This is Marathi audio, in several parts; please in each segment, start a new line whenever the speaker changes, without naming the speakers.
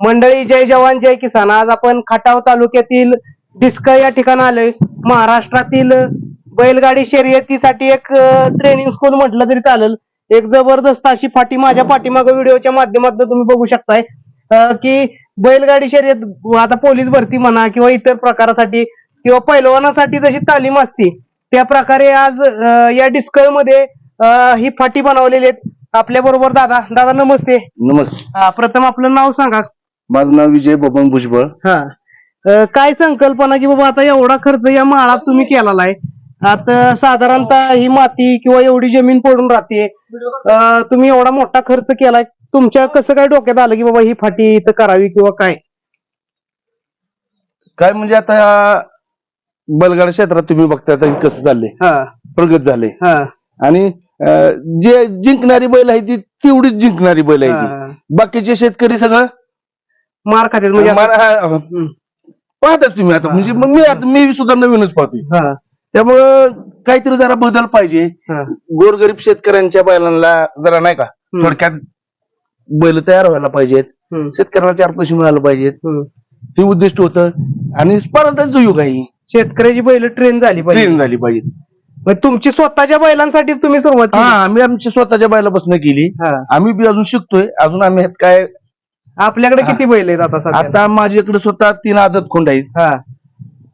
मंडळी जय जवान जय किसान. आज आपण खटाव तालुक्यातील डिस्कळ या ठिकाणी आलोय. महाराष्ट्रातील बैलगाडी शर्यतीसाठी एक ट्रेनिंग स्कूल म्हटलं तरी चालेल. एक जबरदस्त अशी फाटी माझ्या पाठीमागं व्हिडिओच्या माध्यमातून तुम्ही बघू शकताय. की बैलगाडी शर्यत आता पोलीस भरती म्हणा किंवा इतर प्रकारासाठी किंवा पैलवानासाठी जशी तालीम असते त्या प्रकारे आज या डिस्कळमध्ये ही फाटी बनवलेली आहेत. आपल्या बरोबर दादा. दादा नमस्ते.
नमस्ते.
प्रथम आपलं नाव सांगा.
माझं नाव विजय बबन भुजबळ.
हा. अं, काय संकल्पना की बाबा आता एवढा खर्च या माळात तुम्ही केलेला आहे. आता साधारणतः ही माती किंवा एवढी जमीन पडून राहते. अं, तुम्ही एवढा मोठा खर्च केलाय. तुमच्या कसं काय डोक्यात आलं की बाबा ही फाटी इथं करावी किंवा काय?
काय म्हणजे आता या बैलगाडा क्षेत्रात तुम्ही बघता आता हे कसं चाललंय.
हा.
प्रगत झाले
हा.
आणि अं, जे जिंकणारी बैल आहे ती तेवढीच जिंकणारी बैल आहे ती.
हा.
बाकीचे शेतकरी सगळं
मार खात्यात म्हणजे
मला हा-
हम्म.
पाहताच तुम्ही आता. म्हणजे मग मी आता मी सुद्धा नवीनच पाहतोय.
हा.
त्यामुळं काहीतरी जरा बदल पाहिजे.
हा.
गोरगरीब शेतकऱ्यांच्या बैलांना जरा नाही का
हम्म.
थोडक्यात बैल तयार व्हायला पाहिजेत.
हम्म.
शेतकऱ्यांना चार पैसे मिळायला पाहिजेत.
हम्म.
हे उद्दिष्ट होतं. आणि स्पर्धाच जो युग आहे
शेतकऱ्याची बैल ट्रेन झाली पाहिजे.
ट्रेन झाली पाहिजे
मग तुमची स्वतःच्या बैलांसाठी तुम्ही सुरुवात केली?
हा आम्ही आमची स्वतःच्या बैलापासून केली.
हा.
आम्ही बी अजून शिकतोय. अजून आम्ही ह्यात काय
आपल्याकडे किती बैल आहेत आता सध्या?
आता माझ्याकडे स्वतः तीन आदत खोंड आहेत.
हा.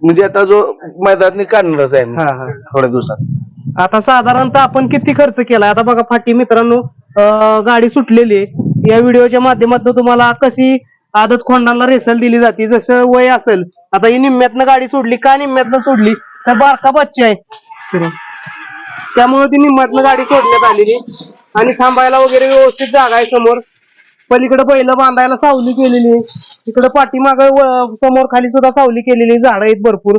म्हणजे आता जो मैदानी काढणारच आहे
हा हा.
थोड्या दिवसात.
आता साधारणतः आपण किती खर्च केलाय? आता बघा फाटी मित्रांनो अं, गाडी सुटलेली आहे. या व्हिडिओच्या माध्यमातून तुम्हाला कशी आदत खोंडांना रेसल दिली जाते जसं वय असेल. आता ही निम्म्यातनं गाडी सोडली का निम्म्यातनं सोडली? तर बारका बच्चा आहे. त्यामुळे ती निम्म्यातनं गाडी सोडण्यात आलेली आणि थांबायला वगैरे व्यवस्थित जागा आहे समोर. पलीकडे बैल बांधायला सावली केलेली आहे इकडे पाठीमाग समोर खाली सुद्धा सावली केलेली झाड आहेत भरपूर.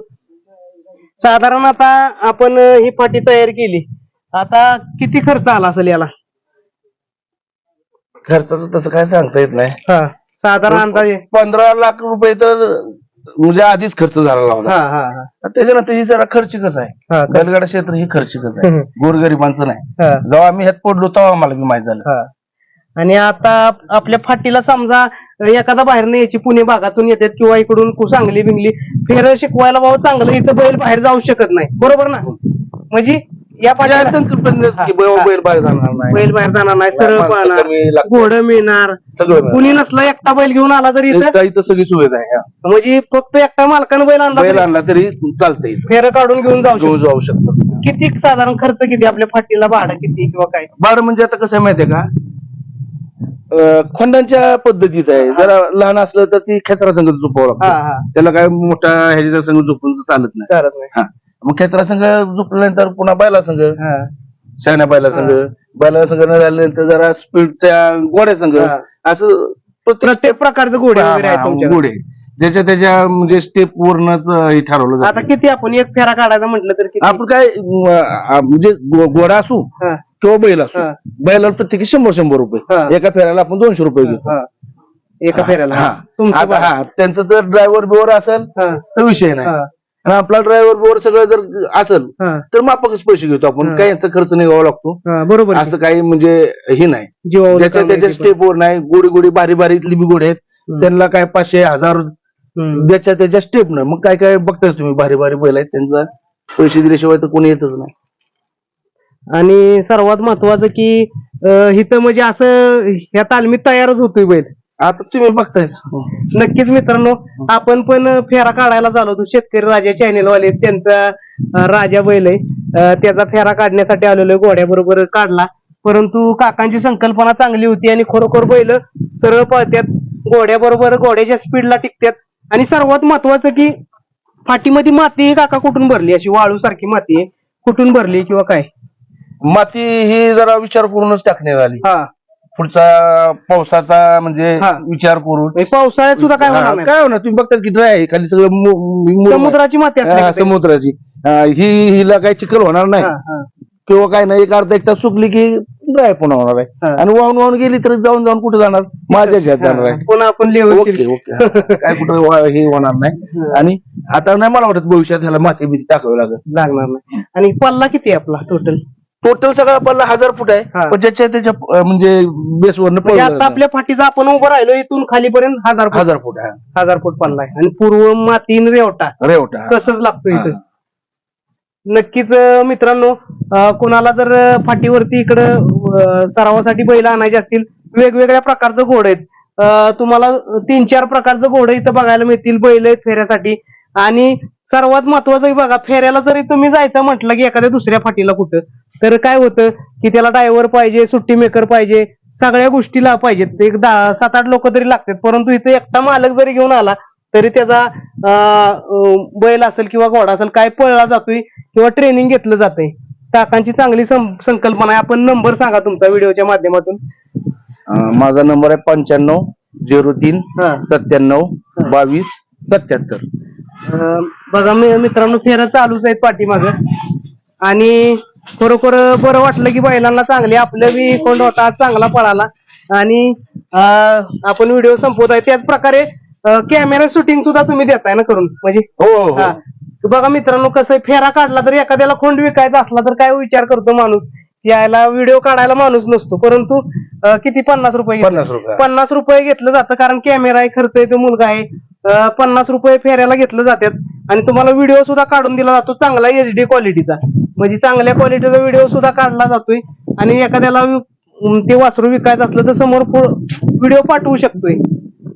साधारण आता आपण ही पाटी तयार केली. आता किती खर्च आला असेल याला?
खर्चाचं तसं काय सांगता येत नाही.
हा. साधारण अंदाजे.
पंधरा लाख रुपये तर म्हणजे आधीच खर्च झाला लावला
हा हा
त्याच्यानंतर ही जरा खर्चिकच आहे.
हा, खर्च-
बैलगाडा क्षेत्र हे खर्चिकच आहे.
हम्म.
गोरगरिबांचं नाही.
हा,
जेव्हा आम्ही ह्यात पडलो तेव्हा आम्हाला बी माहीत झालं.
हा. आणि आता आपल्या फाटीला समजा एखादा बाहेर यायची पुणे भागातून येतात किंवा इकडून कु- सांगली बिंगली फेर शिकवायला बाबा चांगलं इथं बैल बाहेर जाऊ शकत नाही. बरोबर ना? म्हणजे या
की बैल बाहेर जाणार नाही.
बैल बाहेर जाणार नाही सरळ पाहणार. घोडं मिळणार.
सगळं.
कुणी नसला एकटा बैल घेऊन आला तरी इथं
सगळी सुविधा आहे.
म्हणजे फक्त एकटा मालकानं बैल आणला
बैल आणला तरी चालतंय.
फेर काढून घेऊन जाऊ
जाऊ शकतो.
किती साधारण खर्च किती? आपल्या फाटीला भाडं किती किंवा काय?
बाळ म्हणजे आता कसं आहे माहितीये का? खोंडांच्या पद्धतीत आहे. जरा लहान असलं तर ती खेचरा संघ झोपावं लागतं. त्याला काय मोठा ह्याच्या संघ झोपून चालत नाही.
चालत नाही.
हा. मग खेचरा संघ झोपल्यानंतर पुन्हा बैला संघ.
हा.
शहाण्या बैला संघ. बैला संघ न झाल्यानंतर जरा स्पीडच्या गोड्या संघ.
हा.
असं प्रत्येक
प्रत्येक प्रकारचं घोडे वगैरे आहेत
गोडे ज्याच्या त्याच्या म्हणजे स्टेप वरनच हे ठरवलं
आता
जातं
किती आपण एक फेरा काढायचा म्हटलं तर किती?
आपण काय अं, म्हणजे गो- घोडा असू
हा,
किंवा बैल असू
हा.
बैलाला प्रत्येकी शंभर शंभर
हा.
रुपये एका फेऱ्याला आपण दोनशे रुपये घेतो
हा. एका फेऱ्याला
हा.
तुमचं
आता
बरं.
हा त्यांचं जर ड्रायव्हर बिवर असेल
हा,
तर विषय नाही
हा,
आणि आपला ड्रायव्हर बिवर सगळं जर असेल
हा,
तर माफकच पैसे घेतो आपण
हा.
काही याचा खर्च निघावा लागतो
हा, बरोबर आहे.
असं काही म्हणजे हे नाही
जीवावर
ज्याच्या
काम
त्याच्या
आहे ते
स्टेपवर नाही गोडी गोडी बारी बारी इथली बी गोडी आहेत
हम्म.
त्यांना काय पाचशे हजार.
हम्म.
ज्याच्या त्याच्या स्टेप न मग काय काय बघताच तुम्ही भारी भारी बैल आहेत त्यांचा पैसे दिल्याशिवाय तर कोणी येतच नाही
आणि सर्वात महत्वाचं की अं, इथं म्हणजे असं ह्या तालमीत तयारच होतोय बैल.
आता तुम्ही बघतायच
नक्कीच मित्रांनो आपण पण फेरा काढायला झालो होतो. शेतकरी राजा चॅनेल वाले त्यांचा अं, राजा बैल आहे. अं, त्याचा फेरा काढण्यासाठी आलेलो घोड्या बरोबर काढला. परंतु काकांची संकल्पना चांगली होती आणि खरोखर बैल सरळ पळतात घोड्या बरोबर घोड्याच्या स्पीडला टिकतात आणि सर्वात महत्वाचं की फाटीमध्ये माती काका कुठून भरली? अशी वाळू सारखी माती आहे. कुठून भरली किंवा काय?
माती ही जरा विचार करूनच टाकण्यात आली.
हा.
पुढचा पावसाचा म्हणजे
हा.
विचार करून.
म्हणजे पावसाळ्यात सुद्धा काय
हा,
होणार नाही?
काय होणार? तुम्ही बघताच की ड्राय आहे खाली सगळं मु- मु- मु-
समुद्राची माती असते
हा,
का ते?
समुद्राची. हा, ही हिला काही चिखल होणार नाही.
हा, हा.
किंवा काय नाही एक अर्धा एक तास सुकली की ड्राय पुन्हा होणार
हा.
आहे आणि वाहून वाहून गेली तर जाऊन जाऊन कुठे जाणार? माझ्या ह्याच्यात जाणार
हा,
आहे
पुन्हा आपण लेवल
ओके ओके. काय कुठं वा- हे होणार नाही. आणि आता नाही मला वाटत भविष्यात ह्याला माती बिती टाकावी लागेल.
लागणार नाही. आणि पल्ला किती आहे आपला टोटल
टोटल सगळा पल्ला हजार फूट आहे. पण ज्याच्या त्याच्या अं, म्हणजे बेसवरनं
म्हणजे आता
पडलं
आपल्या फाटीचा आपण उभं राहिलो इथून खालीपर्यंत हजार फूट.
हजार फूट आहे
हजार फूट पडलाय आणि पूर्व मातीन रेवटा.
रेवटा.
कसंच लागतो
हा.
इथं. नक्कीच अं, मित्रांनो अं, कोणाला जर अं, फाटीवरती इकडं अं, सरावासाठी बैल आणायचे असतील वेगवेगळ्या प्रकारचं घोड आहेत. अं, तुम्हाला तीन चार प्रकारचं घोडं इथं बघायला मिळतील बैल आहेत फेऱ्यासाठी. आणि सर्वात महत्वाचं बघा फेऱ्याला जरी तुम्ही जायचं म्हटलं की एखाद्या दुसऱ्या फाटीला कुठं तर काय होतं की त्याला ड्रायव्हर पाहिजे सुट्टी मेकर पाहिजे सगळ्या गोष्टीला पाहिजेत. एक दहा सात आठ लोक तरी लागतात परंतु इथे एकटा मालक जरी घेऊन आला तरी त्याचा बैल असेल किंवा घोडा असेल काय पळला जातोय किंवा ट्रेनिंग घेतलं जातंय. काकांची चांगली संकल्पना आहे. आपण नंबर सांगा तुमचा व्हिडिओच्या माध्यमातून.
माझा नंबर आहे पंच्याण्णव झिरो तीन
हा.
सत्त्याण्णव बावीस सत्याहत्तर.
बघा मी मित्रांनो फेऱ्या चालूच आहेत पाठीमाग. आणि खरोखर बरं वाटलं की बैलांना चांगले आपलं बी कोंड होता चांगला पळाला. आणि आपण व्हिडिओ संपवत आहे. त्याच प्रकारे कॅमेरा शूटिंग सुद्धा तुम्ही देताय ना करून? म्हणजे
हो हो,
हा. बघा मित्रांनो कसं फेरा काढला तर एखाद्याला खोंड विकायचा असला तर काय विचार करतो माणूस? यायला व्हिडिओ काढायला माणूस नसतो. परंतु किती पन्नास रुपये?
पन्नास रुपये.
पन्नास रुपये घेतलं जातं कारण कॅमेरा आहे खर्च आहे तो मुलगा आहे. पन्नास रुपये फेऱ्याला घेतलं जातात. आणि तुम्हाला व्हिडिओ सुद्धा काढून दिला जातो चांगला एच डी क्वालिटीचा म्हणजे चांगल्या क्वालिटीचा व्हिडिओ सुद्धा काढला जातोय. आणि एखाद्याला ते वासरू विकायचं असलं तर समोर व्हिडिओ पाठवू शकतोय.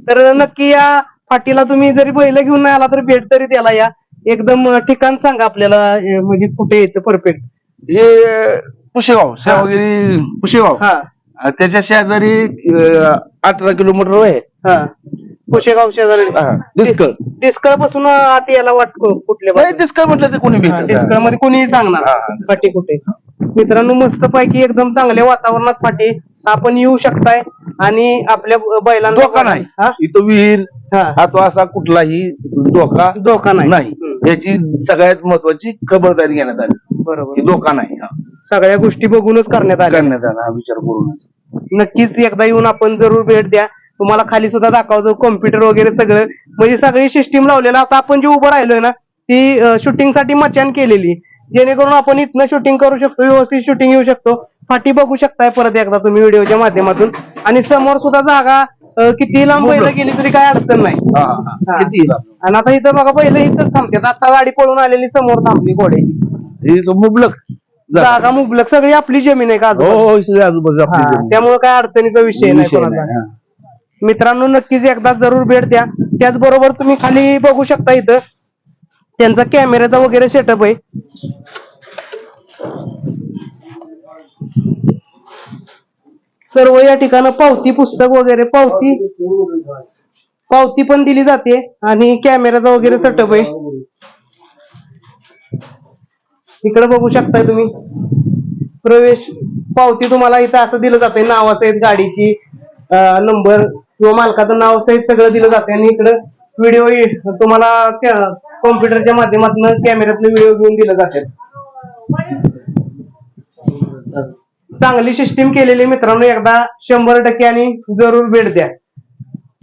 तर नक्की या फाटीला तुम्ही जरी बैल घेऊन नाही आला तर भेट तरी त्याला या. एकदम ठिकाण सांगा आपल्याला म्हणजे कुठे यायचं परफेक्ट
हे पुशेगाव सेवागिरी पुशेगाव.
हा.
त्याच्या शेजारी अठरा किलोमीटर आहे.
कुशेगाव शेजारी.
हा, डिस्कळ
डिस्कळपासून आत यायला वाट कुठल्या
नाही डिस्कळ म्हटलं तर कोणी
डिस्कळमध्ये कोणीही सांगणार.
हा.
फाटी कुठे? मित्रांनो मस्त पैकी एकदम चांगल्या वातावरणात फाटी आपण येऊ शकताय आणि आपल्या बैलांना
धोका नाही.
हा?
इथं विहीर
हा.
हा तो असा कुठलाही धोका
धोका नाही.
नाही.
हम्म.
याची सगळ्यात महत्वाची खबरदारी घेण्यात आली. की
बरोबर
धोका नाही हा.
सगळ्या गोष्टी बघूनच करण्यात आल्या.
करण्यात आला हा विचार करूनच.
नक्कीच एकदा येऊन आपण जरूर भेट द्या. तुम्हाला खाली सुद्धा दाखवतो कॉम्प्युटर वगैरे सगळं. म्हणजे सगळी सिस्टीम लावलेलं आता आपण जे उभं राहिलोय ना ती शूटिंगसाठी मचान केलेली. जेणेकरून आपण इथनं शूटिंग करू शकतो व्यवस्थित शूटिंग येऊ शकतो. फाटी बघू शकताय परत एकदा तुम्ही व्हिडिओच्या माध्यमातून. आणि समोर सुद्धा जागा किती लांब पहिलं गेली तरी काय अडचण नाही? आणि आता इथं बघा पहिलं इथंच थांबतात. आता गाडी पळून आलेली समोर थांबली घोड्याची
मुबलक. जागा.
मुबलक. सगळी आपली जमीन आहे का
हो? हो आजूबाजू.
त्यामुळे काय अडचणीचा विषय नाही मित्रांनो नक्कीच एकदा जरूर भेट द्या. त्याचबरोबर तुम्ही खाली बघू शकता इथं त्यांचा कॅमेऱ्याचा वगैरे सेटअप आहे. सर्व या ठिकाणी पावती पुस्तक वगैरे पावती पावती पण दिली जाते आणि कॅमेऱ्याचा वगैरे सेटअप आहे. इकडे बघू शकताय तुम्ही. प्रवेश पावती तुम्हाला इथं असं दिलं जाते आहेत गाडीची नंबर किंवा मालकाचं नाव सहित सगळं दिलं जाते आणि इकडं व्हिडिओ तुम्हाला कॉम्प्युटरच्या माध्यमातून कॅमेऱ्यातनं व्हिडिओ घेऊन दिलं जाते चांगली सिस्टीम केलेली मित्रांनो एकदा शंभर टक्के आणि जरूर भेट द्या.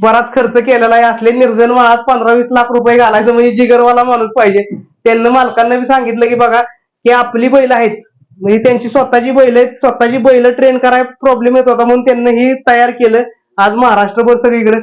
बराच खर्च केलेला आहे असले निर्जन माळात पंधरा वीस लाख रुपये घालायचं म्हणजे जिगरवाला माणूस पाहिजे. त्यांना मालकांना बी सांगितलं की बघा की आपली बैल आहेत. म्हणजे त्यांची स्वतःची बैल आहेत स्वतःची बैल ट्रेन करायला प्रॉब्लेम येत होता म्हणून त्यांनी ही तयार केलं. आज महाराष्ट्रभर सगळीकडे.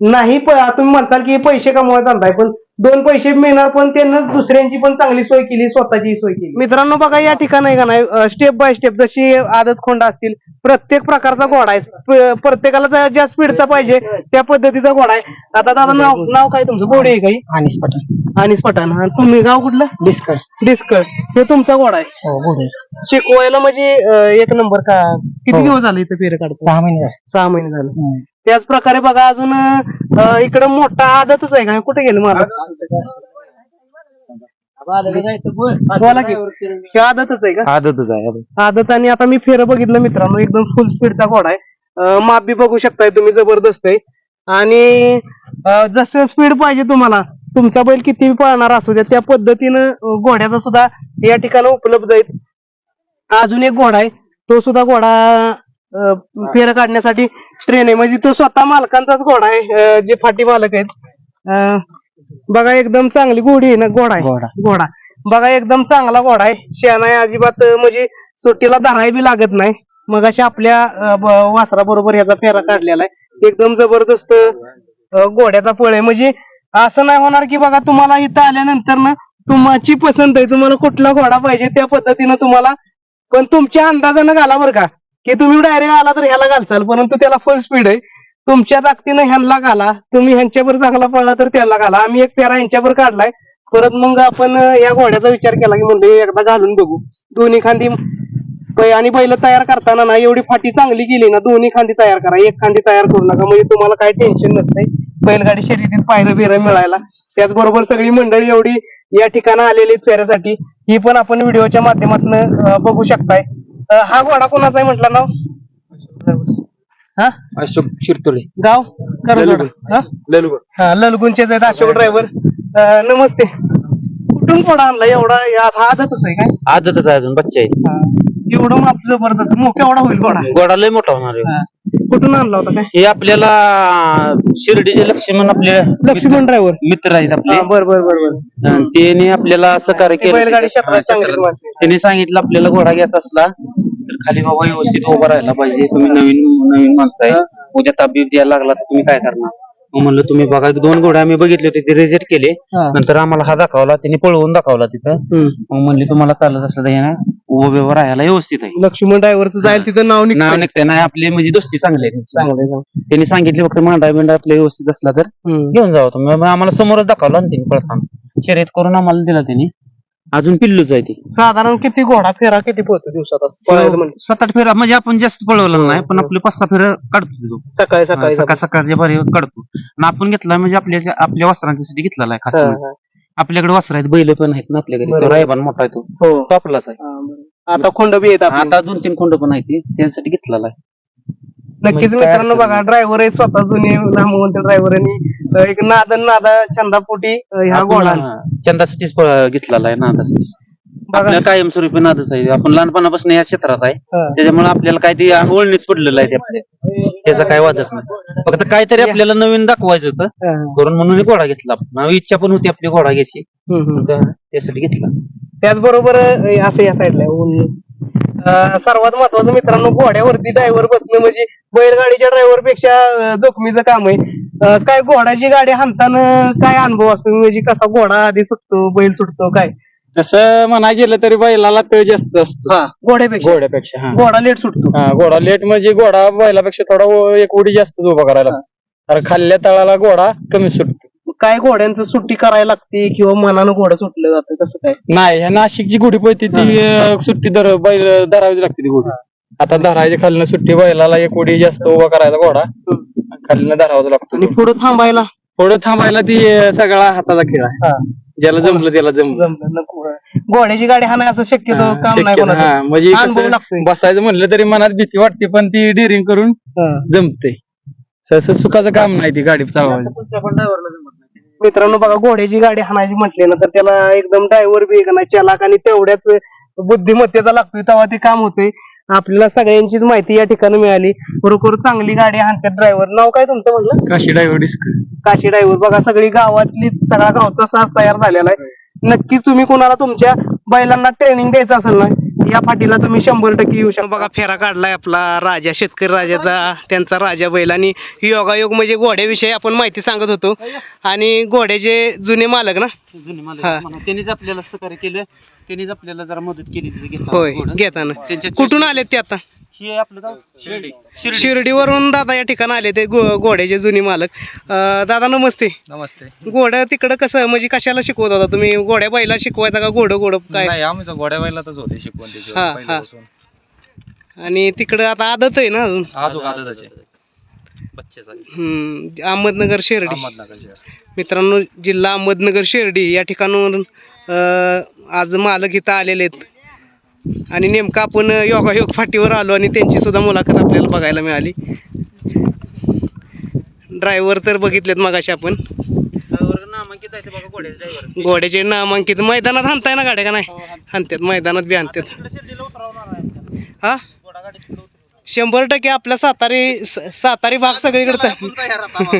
नाही प- तुम्ही म्हणताल की पैसे कमवायचा धंदा आहे पण दोन पैसे मिळणार पण त्यांना दुसऱ्यांची पण चांगली सोय केली स्वतःची सोय केली. मित्रांनो बघा या ठिकाणी आहे का नाही स्टेप बाय स्टेप जशी आदत खोंड असतील प्रत्येक प्रकारचा घोडा आहे. प्रत्येकाला ज्या- स्पीडचा पाहिजे त्या पद्धतीचा घोडा आहे. आता दादा नाव नाव काय तुमचं? गोडे आहे काही?
अनिस पठाण.
अनिस पठाण. आणि तुम्ही गाव कुठलं?
डिस्कर
डिस्कळ. हे तुमचा घोडा आहे.
हो गुड.
शिकवायला म्हणजे एक नंबर का? किती
हो.
दिवस झाले इथं फेरे काढतो
सहा महिने.
सहा महिने झाले. त्याच प्रकारे बघा अजून इकडं मोठा आदतच आहे का? कुठे गेलं मला बोला की हे आदतच आहे का?
आदतच आहे आदत.
आणि आता मी फेर बघितलं मित्रांनो एकदम फुल स्पीडचा घोडा आहे. माप बी बघू शकताय तुम्ही जबरदस्त आहे. आणि जसं स्पीड पाहिजे तुम्हाला तुमचा बैल किती पळणार असू द्या त्या पद्धतीनं घोड्याचा सुद्धा या ठिकाणी उपलब्ध आहेत अजून एक घोडा आहे तो सुद्धा घोडा फेर काढण्यासाठी ट्रेन आहे. म्हणजे तो स्वतः मालकांचाच घोडा आहे जे फाटी मालक आहेत. बघा एकदम चांगली घोडी आहे ना घोडा आहे.
घोडा.
बघा एकदम चांगला घोडा आहे. शेण आहे अजिबात म्हणजे सुट्टीला धराय बी लागत नाही. मग अशा आपल्या वासरा बरोबर ह्याचा फेरा काढलेला आहे. एकदम जबरदस्त घोड्याचा पळ आहे. म्हणजे असं नाही होणार की बघा तुम्हाला इथं आल्यानंतर ना तुमची पसंत आहे. तुम्हाला कुठला घोडा पाहिजे त्या पद्धतीनं तुम्हाला पण तुमच्या अंदाजानं घाला बरं का. की तुम्ही डायरेक्ट आला तर ह्याला घालचाल परंतु त्याला फुल स्पीड आहे. तुमच्या ताकदीनं ह्यांना घाला. तुम्ही ह्यांच्यावर चांगला पळला तर त्याला घाला. आम्ही एक फेरा ह्यांच्यावर काढलाय. परत मग आपण या घोड्याचा विचार केला की म्हणजे एकदा घालून बघू. दोन्ही खांदी आणि बैल तयार करताना ना एवढी फाटी चांगली गेली ना दोन्ही खांदी तयार करा. एक खांदी तयार करू नका. म्हणजे तुम्हाला काही टेन्शन नसतंय. बैलगाडी शर्यतीत पायरं बिरं मिळायला. त्याचबरोबर सगळी मंडळी एवढी या ठिकाणी आलेली आहेत फेऱ्यासाठी. ही पण आपण व्हिडिओच्या माध्यमातून बघू शकताय. अं, हा घोडा कोणाचा आहे म्हटलं नाव? हा?
अशोक शिरतोळे
गाव? करंजोड हा?
ललगुड
हा ललगुंचेच आहेत अशोक ड्रायव्हर नमस्ते. कुठून घोडा आणला एवढा? या- हा आदतच आहे काय?
आदतच आहे अजून बच्चे आहे
हा. एवढं माप जबरदस्त. मग केवढा होईल घोडा
गोडा लय मोठा होणार आहे.
हा. कुठून आणला होता काय?
हे आपल्याला शिर्डीचे लक्ष्मण आपले
लक्ष्मण ड्रायव्हर
मित्र आहेत आपले.
बर बर बर
त्याने आपल्याला सहकार्य
ते
केलं.
बैलगाडी क्षेत्रात.
त्याने सांगितलं आपल्याला घोडा घ्यायचा असला तर खाली बाबा व्यवस्थित उभा राहायला पाहिजे. तुम्ही नवीन नवीन माणसं आहे. उद्या ताबीब द्यायला लागला तर तुम्ही काय करणार? मग म्हणलं तुम्ही बघा दोन घोडे आम्ही बघितले होते ते रिजेक्ट केले.
हा.
नंतर आम्हाला हा दाखवला त्यांनी पळवून दाखवला तिथं.
हम्म.
मग म्हणले तुम्हाला चालत असलं तर हे ना उभं राहायला व्यवस्थित आहे.
लक्ष्मण ड्रायव्हरचं जाईल तिथं नाव
नाव
निघतं
निघतंय. नाही आपली म्हणजे दोस्ती चांगली आहे त्यांची.
चांगलं
त्यांनी सांगितले फक्त मांडा बिंडा आपल्या व्यवस्थित असला तर.
हम्म.
घेऊन जावं तुम्ही मग आम्हाला समोरच दाखवला ना त्यांनी पळताना शर्यत करून आम्हाला दिला त्यांनी. अजून पिल्लूच आहे ती.
साधारण किती घोडा फेरा किती पोहतो दिवसात असं पळायचं म्हणजे?
सात आठ फेरा. म्हणजे आपण जास्त पळवलं नाही पण आपले पाच सहा फेरा काढतो तो.
सकाळी सकाळी
सकाळ सकाळच्या भारी काढतो. आणि आपण घेतला म्हणजे आपल्या आपल्या वस्त्रांच्यासाठी घेतलेला आहे खास
हा. हा.
आपल्याकडे वस्त्र आहेत बैल पण आहेत ना आपल्याकडे
बरोबर.
तो रायबान मोठा आहे तो.
हो.
तो आपलाच आहे.
हा. आता खोंड बी येत
आता दोन तीन खोंड पण आहेत त्यांच्यासाठी घेतलेला आहे.
नक्कीच मित्रांनो बघा ड्रायव्हर आहे स्वतः जुने नामवंत ड्रायव्हर आणि एक नादन नादा छंदापोटी ह्या घोडा
हा, चंदासाठीच प- घेतलेला आहे नादासाठी
बघा.
आपल्याला कायमस्वरूपी नादच आहे. आपण लहानपणापासून या क्षेत्रात आहे. त्याच्यामुळे आपल्याला काय ते ओळणीच पडलेलं आहे ते आपल्या त्याचा काय वादच नाही. फक्त काहीतरी आपल्याला नवीन दाखवायचं होतं. करून म्हणून घोडा घेतला. आपण इच्छा पण होती आपली घोडा घ्यायची. त्यासाठी घेतला.
त्याचबरोबर अं, असं या साईडला अं, सर्वात महत्वाचं मित्रांनो घोड्यावरती ड्रायव्हर बसणं म्हणजे बैलगाडीच्या ड्रायव्हरपेक्षा अं, जोखमीचं काम आहे. अं, काय घोड्याची गाडी हाणताना काय अनुभव असतो? म्हणजे कसा घोडा आधी सुटतो बैल सुटतो काय?
तसं म्हणा गेलं तरी बैलाला तळ जास्त असतो.
हा घोड्यापेक्षा.
घोड्यापेक्षा हा.
घोडा लेट सुटतो.
हा, घोडा लेट म्हणजे घोडा बैलापेक्षा थोडा व- एक उडी जास्त उभा करायला लागतो. कारण खाल्ल्या तळाला घोडा कमी सुटतो.
काय घोड्यांचं सुट्टी करायला लागते किंवा मनानं घोडं सुटलं जातं तसं काय?
नाही ह्या नाशिकची घोडी पळते ती अं, सुट्टी धर बैल धरावी लागते ती घोडी आता धरायची खालनं सुट्टी बैलाला एक उडी जास्त उभा करायचा घोडा. खालनं धरावाच लागतो
आणि पुढे थांबायला?
पुढे थांबायला ती अं, सगळा हाताचा खेळ आहे. ज्याला जमलं त्याला जमलं.
जमलं नको. घोड्याची गाडी हाणाय असं शक्यतो
हा,
काम नाही कोणाचं.
हा, म्हणजे
अनुभव
कसं
लागतोय.
बसायचं म्हणलं तरी मनात भीती वाटते पण ती डिरिंग करून
हा.
जमते. सहसा सुखाचं काम नाही ती गाडी चालवायची.
मित्रांनो बघा घोड्याची गाडी हाणायची म्हटली ना तर त्याला एकदम ड्रायव्हर बी नाही चालक आणि तेवढ्याच बुद्धिमत्तेचा लागतोय तेव्हा ते काम होते आपल्याला सगळ्यांचीच माहिती या ठिकाणी मिळाली. बरोबर चांगली गाडी हाणतात ड्रायव्हर नाव काय तुमचं म्हटलं
काशी ड्रायव्हर डिस्क.
काशी ड्रायव्हर बघा सगळी गावातली सगळा गावचा साज तयार झालेला आहे. नक्कीच तुम्ही कोणाला तुमच्या बैलांना ट्रेनिंग द्यायचं असेल ना या फाटीला तुम्ही शंभर टक्के येऊ शकता. बघा फेरा काढलाय आपला राजा शेतकरी राजाचा त्यांचा राजा बैल. आणि योगायोग म्हणजे घोड्याविषयी आपण माहिती सांगत होतो. आणि घोड्याचे जुने मालक ना?
जुने मालक
हा.
त्यांनीच आपल्याला सहकार्य केलं. त्यांनीच आपल्याला जरा मदत केली तिथे घेताना
होय
घोडं.
घेताना.
त्यांच्या
कुठून आले ते आता?
हे आपलं गाव शिर्डी. शिर्डी.
शिर्डीवरून दादा या ठिकाणी आले ते घो- घोड्याचे जुने मालक. अं, दादा नमस्ते.
नमस्ते.
घोडं तिकडं कसं म्हणजे कशाला शिकवत होता तुम्ही? घोड्या बैला शिकवायचा का घोडं घोडं काय?
नाही आम्ही घोड्या बैलातच होते शिकवण त्याची
हा, हा. आणि तिकडं आता आदत आहे ना अजून?
आज
हम्म, अहमदनगर शिर्डी.
अहमदनगर
मित्रांनो जिल्हा अहमदनगर शिर्डी या ठिकाणावरून अं, आज मालक इथं आलेले आहेत. आणि नेमकं आपण योगायोग फाटीवर आलो आणि त्यांची सुद्धा मुलाखत आपल्याला बघायला मिळाली. ड्रायव्हर तर बघितलेत मगाशी आपण.
घोड्याचे
नामांकित. मैदानात हाणताय ना गाड्या का नाही? हाणतात मैदानात बी हाणतात. हा. शंभर टक्के आपला सातारी सातारी भाग सगळीकडे
आपण तयार आता.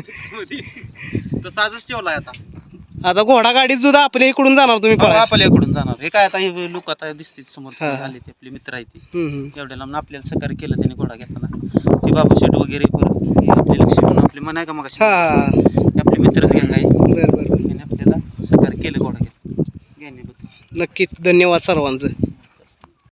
आता
घोडा गाडीत सुद्धा आपल्या इकडून जाणार तुम्ही पळायला.
आपल्याकडून जाणार. हे काय आता हे लोक आता दिसते समोर
हा.
आले ते आपले मित्र आहेत ते.
हम्म, हम्म.
एवढ्या लांब आपल्याला सहकार्य केलं त्यांनी घोडा घेताना. ते बाबू शेट वगैरे परत हे आपले लक्ष म्हणून आपले म्हणाय का मग
हा.
आपले मित्रच गँग आहे
बरं बरं.
त्यांनी आपल्याला सहकार्य केलं घोडा घेत घेण्याबद्दल
नक्कीच. धन्यवाद सर्वांचं.